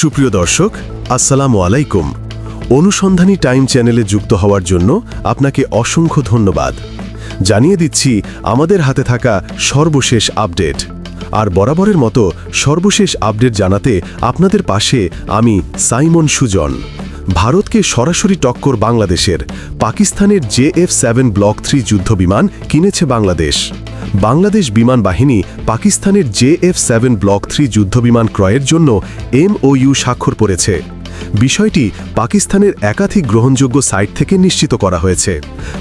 সুপ্রিয় দর্শক, আসসালামু আলাইকুম। অনুসন্ধানী টাইম চ্যানেলে যুক্ত হওয়ার জন্য আপনাকে অসংখ্য ধন্যবাদ। জানিয়ে দিচ্ছি, আমাদের হাতে থাকা সর্বশেষ আপডেট। আর বরাবরের মতো সর্বশেষ আপডেট জানাতে আপনাদের পাশে আমি সাইমন সুজন। ভারতকে সরাসরি টক্কর বাংলাদেশের, পাকিস্তানের J F seven block three যুদ্ধবিমান কিনেছে বাংলাদেশ। বাংলাদেশ বিমান বাহিনী পাকিস্তানের J F seven block three যুদ্ধবিমান ক্রয়ের জন্য এমওইউ স্বাক্ষর করেছে বিষয়টি পাকিস্তানের একাধিক গ্রহণযোগ্য সাইট থেকে নিশ্চিত করা হয়েছে।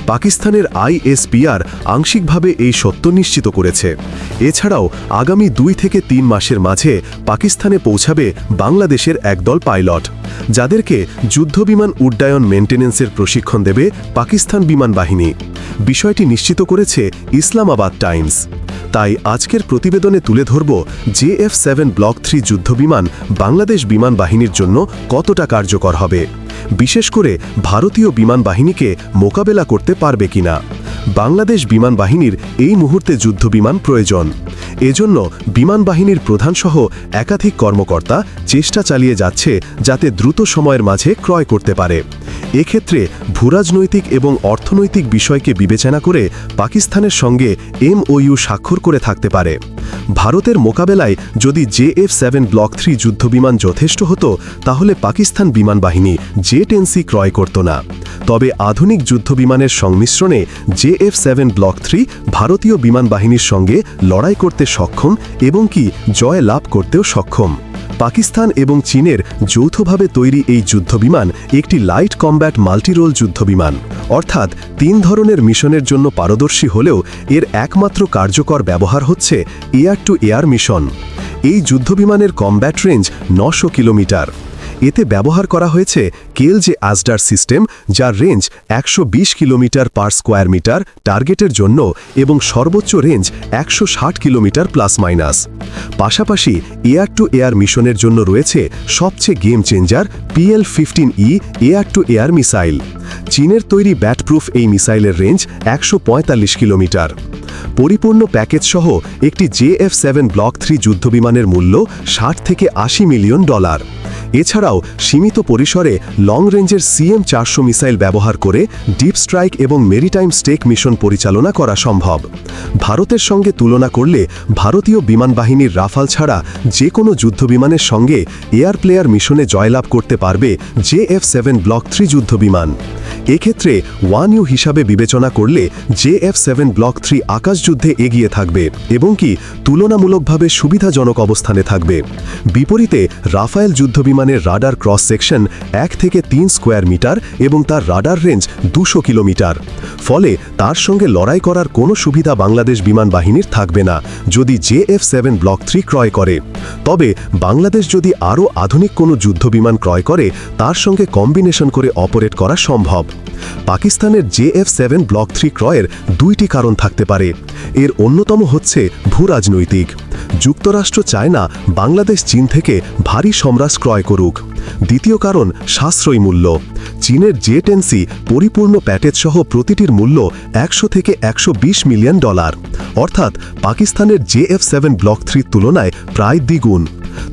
পাকিস্তানের আইএসপিআর আংশিকভাবে এই সত্য নিশ্চিত করেছে। এছাড়াও আগামী দুই থেকে তিন মাসের মাঝে পাকিস্তানে পৌঁছাবে বাংলাদেশের একদল পাইলট। যাদেরকে যুদ্ধবিমান উড্ডয়ন মেন্টেন্যান্সের প্রশিক্ষণ দেবে পাকিস্তান বিমান বাহিনী। বিষয়টি নিশ্চিত করেছে ইসলামাবাদ টাইমস। তাই আজকের প্রতিবেদনে তুলে ধরব J F seven block three যুদ্ধবিমান বাংলাদেশ বিমান বাহিনীর জন্য কতটা কার্যকর হবে। বিশেষ করে ভারতীয় বিমান বাহিনীকে মোকাবেলা করতে পারবে কিনা। বাংলাদেশ বিমান বাহিনীর এই মুহূর্তে যুদ্ধবিমান প্রয়োজন। এজন্য বিমান বাহিনীর প্রধানসহ একাধিক কর্মকর্তা চেষ্টা চালিয়ে যাচ্ছে যাতে দ্রুত সময়ের মাঝে ক্রয় করতে পারে। এক্ষেত্রে ভূরাজনৈতিক এবং অর্থনৈতিক বিষয়কে বিবেচনা করে পাকিস্তানের সঙ্গে এমওইউ স্বাক্ষর করে থাকতে পারে। ভারতের মোকাবেলায় যদি J F seven block three যুদ্ধবিমান যথেষ্ট হতো, তাহলে পাকিস্তান বিমান বাহিনী জে টেনসি ক্রয় করত না। তবে আধুনিক যুদ্ধবিমানের সংমিশ্রণে J F seven block three ভারতীয় বিমান বাহিনীর সঙ্গে লড়াই করতে সক্ষম এবং কি জয় লাভ করতেও সক্ষম। পাকিস্তান এবং চীনের যৌথভাবে তৈরি এই যুদ্ধবিমান একটি লাইট কম্ব্যাট মাল্টিরোল যুদ্ধবিমান। অর্থাৎ তিন ধরনের মিশনের জন্য পারদর্শী হলেও এর একমাত্র কার্যকর ব্যবহার হচ্ছে এয়ার টু এয়ার মিশন। এই যুদ্ধবিমানের কম্ব্যাট রেঞ্জ নশো কিলোমিটার। এতে ব্যবহার করা হয়েছে কেল যে আসডার সিস্টেম, যার রেঞ্জ একশো বিশ কিলোমিটার পার স্কোয়ার মিটার টার্গেটের জন্য এবং সর্বোচ্চ রেঞ্জ একশো ষাট কিলোমিটার প্লাস মাইনাস। পাশাপাশি এয়ার টু এয়ার মিশনের জন্য রয়েছে সবচেয়ে game changer PL fifteen E air to air missile. চীনের তৈরি ব্যাটপ্রুফ এই মিসাইলের রেঞ্জ একশো পঁয়তাল্লিশ কিলোমিটার। পরিপূর্ণ প্যাকেজ সহ একটি J F seven block three যুদ্ধবিমানের মূল্য ষাট থেকে আশি মিলিয়ন ডলার। এছাড়াও সীমিত পরিসরে লং রেঞ্জের সিএম চারশো মিসাইল ব্যবহার করে ডিপ স্ট্রাইক এবং মেরিটাইম স্টেক মিশন পরিচালনা করা সম্ভব। ভারতের সঙ্গে তুলনা করলে ভারতীয় বিমান বাহিনীর রাফাল ছাড়া যে কোনো যুদ্ধবিমানের সঙ্গে এয়ার প্লেয়ার মিশনে জয়লাভ করতে পারবে J F seven block three যুদ্ধবিমান। এক্ষেত্রে ওয়ান ইউ হিসাবে বিবেচনা করলে J F seven block three আকাশযুদ্ধে এগিয়ে থাকবে এবং কি তুলনামূলকভাবে সুবিধাজনক অবস্থানে থাকবে। বিপরীতে রাফায়েল যুদ্ধবিমানের রাডার ক্রস সেকশন এক থেকে তিন স্কোয়ার মিটার এবং তার রাডার রেঞ্জ দুশো কিলোমিটার। ফলে তার সঙ্গে লড়াই করার কোনো সুবিধা বাংলাদেশ বিমান বাহিনীর থাকবে না, যদি J F seven block three ক্রয় করে। তবে বাংলাদেশ যদি আরও আধুনিক কোনো যুদ্ধবিমান ক্রয় করে, তার সঙ্গে কম্বিনেশন করে অপারেট করা সম্ভব। পাকিস্তানের J F seven block three ক্রয়ের দুইটি কারণ থাকতে পারে। এর অন্যতম হচ্ছে ভূরাজনৈতিক যুক্তরাষ্ট্র চায় না বাংলাদেশ চীন থেকে ভারী সমরাজ ক্রয় করুক। দ্বিতীয় কারণ সাশ্রয়ী মূল্য। চীনের জে টেন্সি পরিপূর্ণ প্যাকেজ সহ প্রতিটির মূল্য একশো থেকে একশো বিশ মিলিয়ন ডলার। অর্থাৎ পাকিস্তানের জে এফ সেভেন ব্লক থ্রির তুলনায় প্রায় দ্বিগুণ।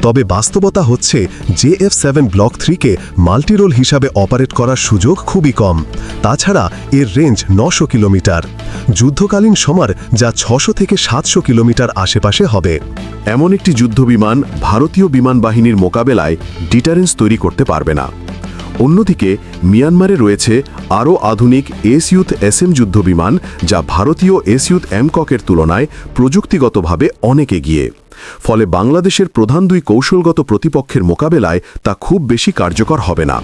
তবে বাস্তবতা হচ্ছে জে এফ সেভেন ব্লক থ্রিকে মাল্টিরোল হিসাবে অপারেট করার সুযোগ খুবই কম। তাছাড়া এর রেঞ্জ নশো কিলোমিটার। যুদ্ধকালীন সমার যা ছশো থেকে সাতশো কিলোমিটার আশেপাশে হবে। এমন একটি যুদ্ধবিমান ভারতীয় বিমান বাহিনীর মোকাবেলায় ডিটারেন্স তৈরি করতে পারবে না। অন্যদিকে, মিয়ানমারে রয়েছে আরও আধুনিক এস ইউথ এস এম যুদ্ধবিমান যা ভারতীয় এস ইউথ এমককের তুলনায় প্রযুক্তিগতভাবে অনেক এগিয়ে। ফলে বাংলাদেশের প্রধান দুই কৌশলগত প্রতিপক্ষের মোকাবেলায় তা খুব বেশি কার্যকর হবে না।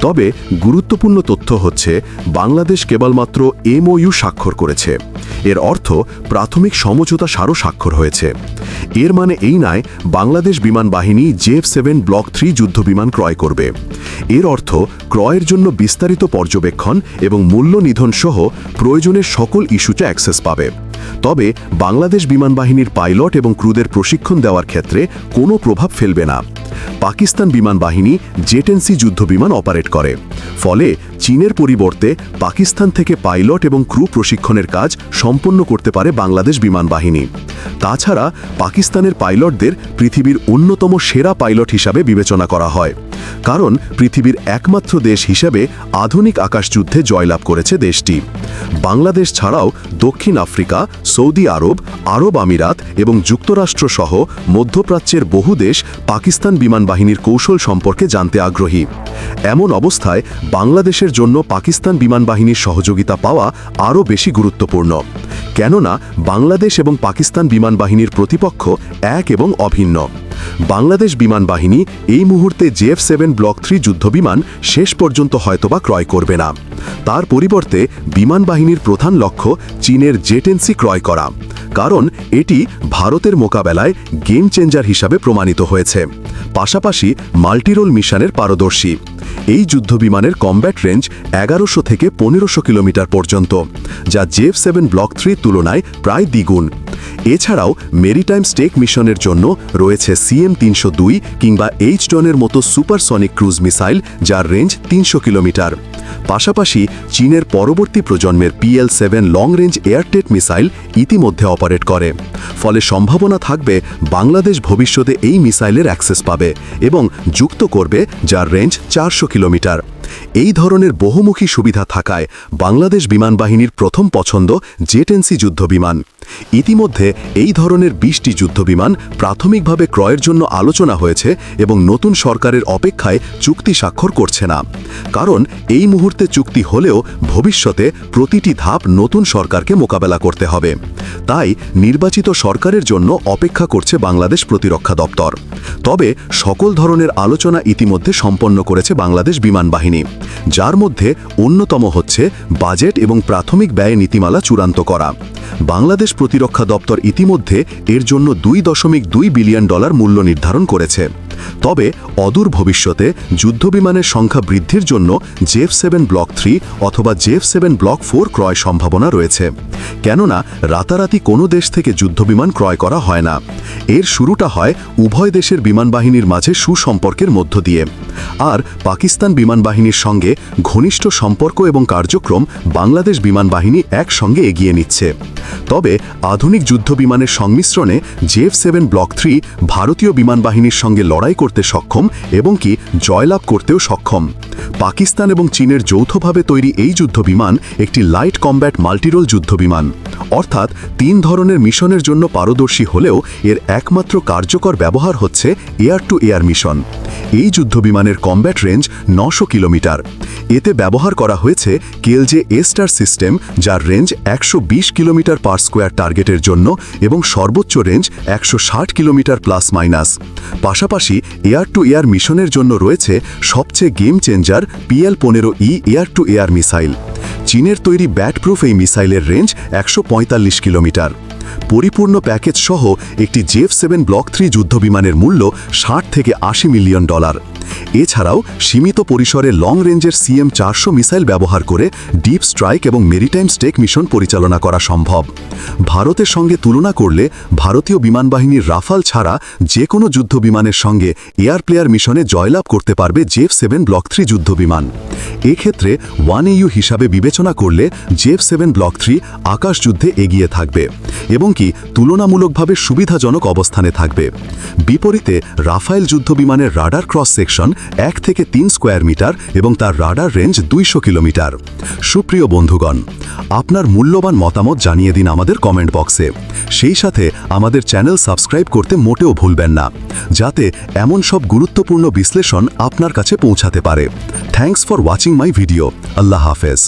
তবে গুরুত্বপূর্ণ তথ্য হচ্ছে, বাংলাদেশ কেবলমাত্র এমওইউ স্বাক্ষর করেছে। এর অর্থ প্রাথমিক সমঝোতা সারও স্বাক্ষর হয়েছে। এর মানে এই নয়, বাংলাদেশ বিমান বাহিনী জেফ সেভেন ব্লক থ্রি যুদ্ধবিমান ক্রয় করবে। এর অর্থ ক্রয়ের জন্য বিস্তারিত পর্যবেক্ষণ এবং মূল্য নিধন সহ প্রয়োজনের সকল ইস্যুতে অ্যাক্সেস পাবে। তবে বাংলাদেশ বিমান বাহিনীর পাইলট এবং ক্রুদের প্রশিক্ষণ দেওয়ার ক্ষেত্রে কোনো প্রভাব ফেলবে না। পাকিস্তান বিমান বাহিনী জেটেন্সি যুদ্ধবিমান অপারেট করে। ফলে চীনের পরিবর্তে পাকিস্তান থেকে পাইলট এবং ক্রু প্রশিক্ষণের কাজ সম্পন্ন করতে পারে বাংলাদেশ বিমান বাহিনী। তাছাড়া পাকিস্তানের পাইলটদের পৃথিবীর অন্যতম সেরা পাইলট হিসাবে বিবেচনা করা হয়। কারণ পৃথিবীর একমাত্র দেশ হিসেবে আধুনিক আকাশযুদ্ধে জয়লাভ করেছে দেশটি। বাংলাদেশ ছাড়াও দক্ষিণ আফ্রিকা, সৌদি আরব আরব আমিরাত এবং যুক্তরাষ্ট্র সহ মধ্যপ্রাচ্যের বহু দেশ পাকিস্তান বিমান বাহিনীর কৌশল সম্পর্কে জানতে আগ্রহী। এমন অবস্থায় বাংলাদেশের জন্য পাকিস্তান বিমান বাহিনীর সহযোগিতা পাওয়া আরও বেশি গুরুত্বপূর্ণ। কেননা বাংলাদেশ এবং পাকিস্তান বিমান বাহিনীর প্রতিপক্ষ এক এবং অভিন্ন। বাংলাদেশ বিমান বাহিনী এই মুহূর্তে জেএফ সেভেন ব্লক থ্রি যুদ্ধবিমান শেষ পর্যন্ত হয়তোবা ক্রয় করবে না। তার পরিবর্তে বিমান বাহিনীর প্রধান লক্ষ্য চীনের জেটেন্সি ক্রয় করা। কারণ এটি ভারতের মোকাবেলায় গেম চেঞ্জার হিসাবে প্রমাণিত হয়েছে। পাশাপাশি মাল্টিরোল মিশনের পারদর্শী। এই যুদ্ধবিমানের কমব্যাট রেঞ্জ এগারোশো থেকে পনেরোশো কিলোমিটার পর্যন্ত, যা জেফ সেভেন ব্লক থ্রির তুলনায় প্রায় দ্বিগুণ। এছাড়াও মেরিটাইম স্টেক মিশনের জন্য রয়েছে সিএম তিনশো দুই কিংবা এইচ ডনের মতো সুপারসনিক ক্রুজ মিসাইল যার রেঞ্জ তিনশো কিলোমিটার। পাশাপাশি চীনের পরবর্তী প্রজন্মের PL seven long range এয়ারটেট missile ইতিমধ্যে অপারেট করে। ফলে সম্ভাবনা থাকবে বাংলাদেশ ভবিষ্যতে এই মিসাইলের অ্যাক্সেস পাবে এবং যুক্ত করবে যার রেঞ্জ চারশো কিলোমিটার। এই ধরনের বহুমুখী সুবিধা থাকায় বাংলাদেশ বিমান বাহিনীর প্রথম পছন্দ জেটেন্সি যুদ্ধবিমান। ইতিমধ্যে এই ধরনের বিশটি যুদ্ধবিমান প্রাথমিকভাবে ক্রয়ের জন্য আলোচনা হয়েছে এবং নতুন সরকারের অপেক্ষায় চুক্তি স্বাক্ষর করছে না। কারণ এই মুহূর্তে চুক্তি হলেও ভবিষ্যতে প্রতিটি ধাপ নতুন সরকারকে মোকাবেলা করতে হবে। তাই নির্বাচিত সরকারের জন্য অপেক্ষা করছে বাংলাদেশ প্রতিরক্ষা দপ্তর। তবে সকল ধরনের আলোচনা ইতিমধ্যে সম্পন্ন করেছে বাংলাদেশ বিমান বাহিনী। যার মধ্যে অন্যতম হচ্ছে বাজেট এবং প্রাথমিক ব্যয় নীতিমালা চূড়ান্ত করা। বাংলাদেশ প্রতিরক্ষা দপ্তর ইতিমধ্যে এর জন্য দুই দশমিক দুই বিলিয়ন ডলার মূল্য নির্ধারণ করেছে। তবে অদূর ভবিষ্যতে যুদ্ধবিমানের সংখ্যা বৃদ্ধির জন্য J F seven block three অথবা J F seven block four ক্রয় সম্ভাবনা রয়েছে। কেননা রাতারাতি কোনো দেশ থেকে যুদ্ধবিমান ক্রয় করা হয় না। এর শুরুটা হয় উভয় দেশের বিমান বাহিনীর মাঝে সুসম্পর্কের মধ্য দিয়ে। আর পাকিস্তান বিমান বাহিনীর সঙ্গে ঘনিষ্ঠ সম্পর্ক এবং কার্যক্রম বাংলাদেশ বিমান বাহিনী একসঙ্গে এগিয়ে নিচ্ছে। তবে আধুনিক যুদ্ধবিমানের সংমিশ্রণে জেফ সেভেন ব্লক থ্রি ভারতীয় বিমান বাহিনীর সঙ্গে লড়াই করতে সক্ষম এবং কি জয়লাভ করতেও সক্ষম। পাকিস্তান এবং চীনের যৌথভাবে তৈরি এই যুদ্ধবিমান একটি লাইট কম্ব্যাট মাল্টিরোল যুদ্ধবিমান। অর্থাৎ তিন ধরনের মিশনের জন্য পারদর্শী হলেও এর একমাত্র কার্যকর ব্যবহার হচ্ছে এয়ার টু এয়ার মিশন। এই যুদ্ধবিমানের কম্ব্যাট রেঞ্জ নশো কিলোমিটার। এতে ব্যবহার করা হয়েছে কেলজে এস্টার সিস্টেম, যার রেঞ্জ একশো বিশ কিলোমিটার পার স্কোয়ার টার্গেটের জন্য এবং সর্বোচ্চ রেঞ্জ একশো ষাট কিলোমিটার প্লাস মাইনাস। পাশাপাশি এয়ার টু এয়ার মিশনের জন্য রয়েছে সবচেয়ে গেম চেঞ্জার পিএল পনেরো E air to air missile. চীনের তৈরি ব্যাটপ্রুফ এই মিসাইলের রেঞ্জ একশো পঁয়তাল্লিশ কিলোমিটার। পরিপূর্ণ প্যাকেজ সহ একটি J F seven block three যুদ্ধবিমানের মূল্য ষাট থেকে আশি মিলিয়ন ডলার। এছাড়াও সীমিত পরিসরে লং রেঞ্জের সিএম চারশো মিসাইল ব্যবহার করে ডিপ স্ট্রাইক এবং মেরিটাইম স্টেক মিশন পরিচালনা করা সম্ভব। ভারতের সঙ্গে তুলনা করলে ভারতীয় বিমান বাহিনীর রাফাল ছাড়া যে কোনো যুদ্ধ বিমানের সঙ্গে এয়ার প্লেয়ার মিশনে জয়লাভ করতে পারবে জেফ সেভেন ব্লক থ্রি যুদ্ধ বিমান। এক্ষেত্রে ওয়ান ইউ হিসাবে বিবেচনা করলে J F seven block three আকাশ যুদ্ধে এগিয়ে থাকবে এবং কি তুলনামূলকভাবে সুবিধাজনক অবস্থানে থাকবে। বিপরীতে রাফায়েল যুদ্ধবিমানের রাডার ক্রস সেকশন এক থেকে তিন স্কোয়ার মিটার এবং তার রাডার রেঞ্জ দুইশো কিলোমিটার। সুপ্রিয় বন্ধুগণ, আপনার মূল্যবান মতামত জানিয়ে দিন আমাদের কমেন্ট বক্সে সেই সাথে আমাদের চ্যানেল সাবস্ক্রাইব করতে মোটেও ভুলবেন না, যাতে এমন সব গুরুত্বপূর্ণ বিশ্লেষণ আপনার কাছে পৌঁছাতে পারে। Thanks for watching my video আল্লাহ হাফেজ।